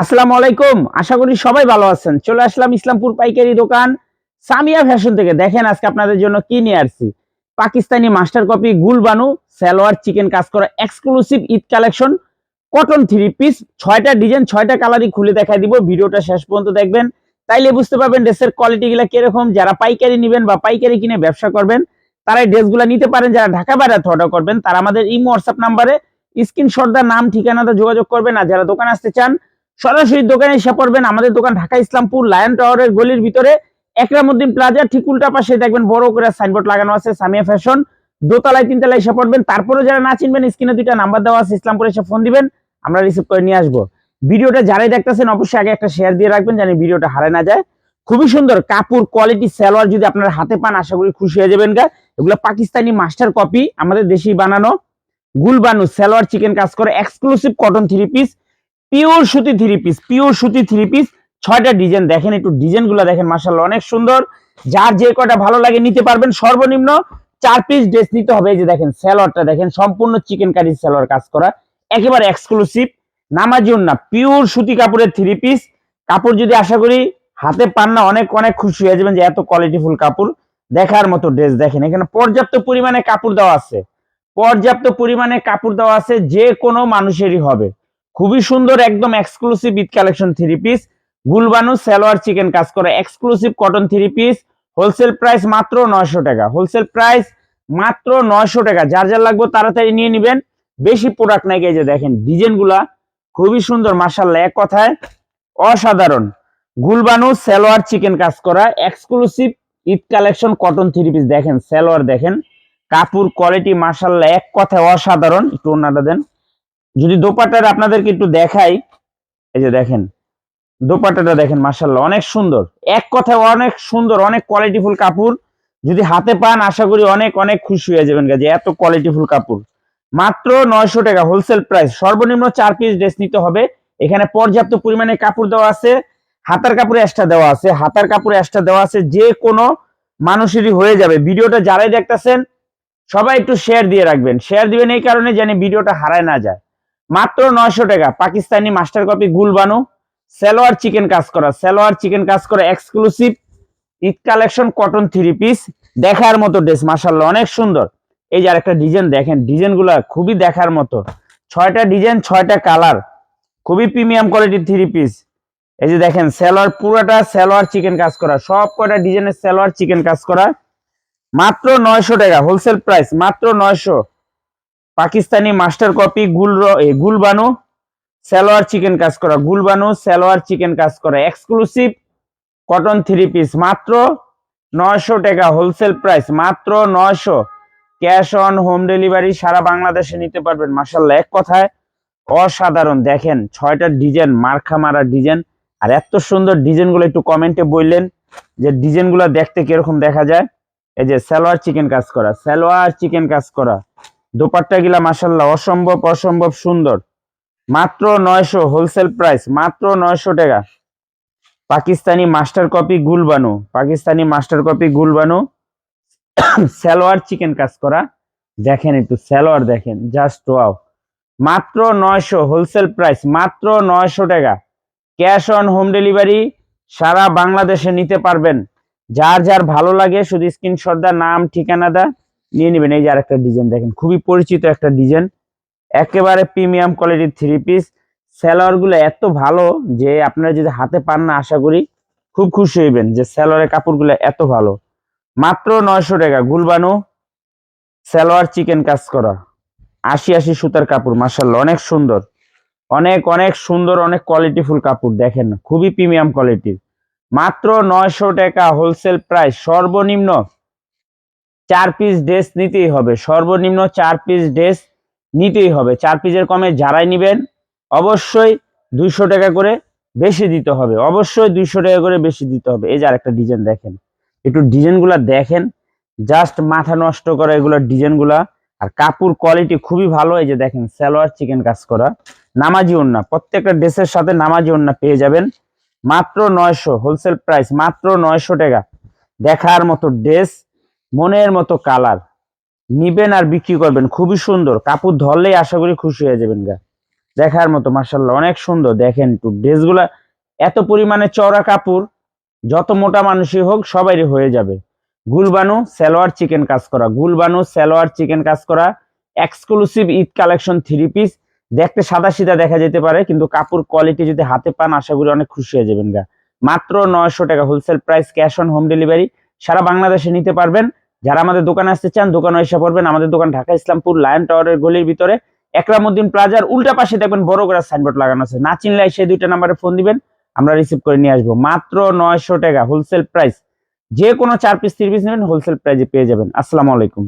আসসালামু আলাইকুম। আশা করি সবাই ভালো আছেন। চলে আসলাম ইসলামপুর পাইকারি দোকান সামিয়া ফ্যাশন থেকে। দেখেন আজকে আপনাদের জন্য কি নিয়ে আসছি। পাকিস্তানি মাস্টার কপি গুলবানু সালোয়ার চিকেন কাজ করা exclusive Eid collection. Cotton three piece ছয়টা ডিজাইন ছয়টা কালারই খুলে দেখাই দিব। ভিডিওটা শেষ পর্যন্ত দেখবেন। তাইলে বুঝতে পারবেন ড্রেসের কোয়ালিটি গুলা কীরকম। যারা পাইকারি নেবেন বা পাইকারি কিনে ব্যবসা করবেন, তারা এই ড্রেসগুলো নিতে পারেন। যারা ঢাকা বাইরে অর্ডার করবেন, তারা আমাদের ইমো হোয়াটসঅ্যাপ নাম্বারে স্ক্রিনশট দা নাম, ঠিকানাটা যোগাযোগ করবেন। আর যারা দোকান আসতে চান সরাসরি দোকানে এসে পড়বেন আমাদের দোকান ঢাকা ইসলামপুর লায়ন টাওয়ারের গলির ভিতরে একরামুদ্দিন প্লাজা ঠিক উল্টা পাশে দেখবেন বড় করে সাইনবোর্ড লাগানো আছে, সামিয়া ফ্যাশন দোতলায়, তিনতলায় এসে পড়বেন। তারপরে যারা না চিনবেন স্ক্রিনে দুইটা নাম্বার দেওয়া আছে, ইসলামপুরে এসে ফোন দিবেন। আমরা রিসিভ করে নিয়ে আসব। ভিডিওটা যারাই দেখতেছেন, অবশ্যই আগে একটা শেয়ার দিয়ে রাখবেন জানি ভিডিওটা হারায় না যায়। খুবই সুন্দর কাপড় কোয়ালিটি সালোয়ার যদি আপনার হাতে পান, আশা করি খুশি হয়ে যাবেন গা। এগুলো পাকিস্তানি মাস্টার কপি আমাদের দেশি বানানো। গুলবানু, সালোয়ার চিকেন কাজ করে exclusive cotton three piece pure সুতি থ্রি পিস পিওর সুতি থ্রি পিস ছয়টা ডিজাইন দেখেন, একটু ডিজাইনগুলো দেখেন মাসাল্লাহ অনেক সুন্দর। যার যে কটা ভালো লাগে নিতে পারবেন, সর্বনিম্ন চার পিস ড্রেস নিতে হবে। এই যে দেখেন স্যালোয়ারটা দেখেন, সম্পূর্ণ চিকেন কারি স্যালোয়ার কাজ করা, একেবারে এক্সক্লুসিভ নামাজি না পিওর সুতি কাপড়ের থ্রি পিস কাপড় যদি আশা করি, হাতে পান না, অনেক অনেক খুশি হয়ে যাবেন যে এত কোয়ালিটিফুল কাপড় দেখার মতো ড্রেস দেখেন, এখানে পর্যাপ্ত পরিমাণে কাপড় দেওয়া আছে। পর্যাপ্ত পরিমাণে কাপড় দেওয়া আছে, যে কোনো মানুষেরই হবে। খুবই সুন্দর, একদম exclusive Eid collection three piece Gulbanu salwar chikan কাজ করে exclusive cotton three piece wholesale price মাত্র নয়শো টাকা। হোলসেল প্রাইস মাত্র নয়শো টাকা। যার যার লাগবে তাড়াতাড়ি নিয়ে নিবেন। বেশি প্রোডাক্ট নাই যে দেখেন ডিজাইনগুলা খুবই সুন্দর মার্শাল্লাহ এক কথায় অসাধারণ। গুলবানু সালোয়ার চিকেন কাজ করা exclusive Eid collection cotton three piece দেখেন, সালোয়ার দেখেন, কাপড় কোয়ালিটি মার্শাল্লাহ এক কথায় অসাধারণ। একটু ওনাটা দেন। যদি দোপাটার আপনাদেরকে একটু দেখাই, এই যে দেখেন দোপাটাটা দেখেন মার্শাল্লাহ অনেক সুন্দর। এক কথায় অনেক সুন্দর, অনেক কোয়ালিটিফুল কাপড়। যদি হাতে পান, আশা করি অনেক অনেক খুশি হয়ে যাবেন যে এত কোয়ালিটিফুল কাপড়। মাত্র নয়শো টাকা হোলসেল প্রাইস সর্বনিম্ন চার পিস ড্রেস নিতে হবে। এখানে পর্যাপ্ত পরিমাণে কাপড় দেওয়া আছে, হাতার কাপড়ে এক্সট্রা দেওয়া আছে, হাতার কাপড়ে এক্সট্রা দেওয়া আছে, যে কোনো মানুষেরই হয়ে যাবে। ভিডিওটা যারাই দেখতেছেন, সবাই একটু শেয়ার দিয়ে রাখবেন। শেয়ার দিবেন এই কারণে যেন ভিডিওটা হারায় না যায়। মাত্র নয়শো টাকা। Pakistani master copy Gulbanu. Salwar chikan কাজ করা। সালোয়ার চিকেন কাজ করা exclusive Eid collection cotton three piece দেখার মতো ড্রেস মাসাল্লাহ অনেক সুন্দর। এই যে আরেকটা ডিজাইন দেখেন ডিজাইনগুলা খুবই দেখার মতো। ছয়টা ডিজাইন ছয়টা কালার খুবই প্রিমিয়াম কোয়ালিটির থ্রি পিস এই যে দেখেন, সালোয়ার, পুরোটা সালোয়ার চিকেন কাজ করা। সব কয়টা ডিজাইনের সালোয়ার চিকেন কাজ করা। মাত্র নয়শো টাকা হোলসেল প্রাইস মাত্র নয়শো। পাকিস্তানি মাস্টার কপি, গুল গুলবানু, সালোয়ার চিকেন কাজ করা, গুলবানু, সালোয়ার চিকেন কাজ করা এক্সক্লুসিভ কটন থ্রি পিস মাত্র নয়শো টাকা হোলসেল প্রাইস মাত্র নয়শো। ক্যাশ অন হোম ডেলিভারি সারা বাংলাদেশে নিতে পারবেন। মাসাল্লাহ এক কথায় অসাধারণ। দেখেন, ছয়টা ডিজাইন মার্খা মারা ডিজাইন। আর এত সুন্দর ডিজাইনগুলো একটু কমেন্টে বললেন যে ডিজাইনগুলো দেখতে কীরকম দেখা যায়। এই যে সালোয়ার চিকেন কাজ করা, সালোয়ার চিকেন কাজ করা। দোপাট্টা গিলা মাসাল্লাহ অসম্ভব অসম্ভব সুন্দর। মাত্র নয়শো হোলসেল প্রাইস মাত্র নয়শো টাকা। Pakistani master copy Gulbanu, Pakistani master copy Gulbanu. Salwar chikan কাজ করা। দেখেন একটু সালোয়ার দেখেন জাস্ট ওয়াও মাত্র নয়শো হোলসেল প্রাইস মাত্র নয়শো টাকা। ক্যাশ অন হোম ডেলিভারি সারা বাংলাদেশে নিতে পারবেন। যার যার ভালো লাগে, শুধু স্ক্রিনশট দা নাম, ঠিকানা দা নিয়ে নেবেন। এই যে আরেকটা ডিজাইন দেখেন, খুবই পরিচিত একটা ডিজাইন একেবারে প্রিমিয়াম কোয়ালিটির থ্রি পিস স্যালোয়ারগুলো এত ভালো যে আপনারা যদি হাতে পান না, আশা করি খুব খুশি হইবেন যে স্যালোয়ারের কাপড়গুলো এত ভালো। মাত্র নয়শো টাকা, গুলবানু সালোয়ার চিকেন কাজ করা। আশি আশি সুতার কাপড় মার্শাল্লাহ অনেক সুন্দর। অনেক অনেক সুন্দর, অনেক কোয়ালিটিফুল কাপড়, দেখেন, খুবই প্রিমিয়াম কোয়ালিটির মাত্র নয়শো টাকা হোলসেল প্রাইস সর্বনিম্ন চার পিস ড্রেস নিতেই হবে। সর্বনিম্ন চার পিস ড্রেস নিতেই হবে। চার পিসের কমে যারাই নিবেন, অবশ্যই দুইশো টাকা করে বেশি দিতে হবে। অবশ্যই দুইশো টাকা করে বেশি দিতে হবে। এই যে আরেকটা ডিজাইন দেখেন। একটু ডিজাইনগুলা দেখেন। জাস্ট মাথা নষ্ট করা এগুলোর ডিজাইনগুলা আর কাপড় কোয়ালিটি খুবই ভালো। এই যে দেখেন, সালোয়ার চিকেন কাজ করা। নামাজি ওন্না প্রত্যেকটা ড্রেসের সাথে নামাজি ওন্না পেয়ে যাবেন। মাত্র নয়শো হোলসেল প্রাইস মাত্র নয়শো টাকা। দেখার মতো ড্রেস মনের মতো কালার নিবেন আর বিক্রি করবেন, খুবই সুন্দর। কাপড় ধরলেই আশা করি খুশি হয়ে যাবেন গা। দেখার মতো মার্শাল্লাহ অনেক সুন্দর। দেখেন একটু, ড্রেসগুলা এত পরিমাণে চওড়া কাপড়, যত মোটা মানুষই হোক সবারই হয়ে যাবে। গুলবানু সালোয়ার চিকেন কাজ করা। গুলবানু সালোয়ার চিকেন কাজ করা। Exclusive Eid collection three piece দেখতে সাদা সিধা দেখা যেতে পারে, কিন্তু কাপড় কোয়ালিটি যদি হাতে পান, আশা করি অনেক খুশি হয়ে যাবেন গা। মাত্র নয়শো টাকা। Wholesale price cash on home delivery সারা বাংলাদেশে নিতে পারবেন। যারা আমাদের দোকানে আসতে চান, দোকানে এসে পড়বেন। আমাদের দোকান ঢাকা ইসলামপুর লায়ন টাওয়ারের গলির ভিতরে। একরামুদ্দিন প্লাজার উল্টা পাশে দেখবেন বড় করে সাইনবোর্ড লাগানো আছে। না চিনলে সেই দুইটা নাম্বারে ফোন দিবেন। আমরা রিসিভ করে নিয়ে আসব। মাত্র নয়শো টাকা হোলসেল প্রাইস যে কোনো চার পিস থ্রি পিস নেবেন হোলসেল প্রাইসে পেয়ে যাবেন। আসসালামু আলাইকুম।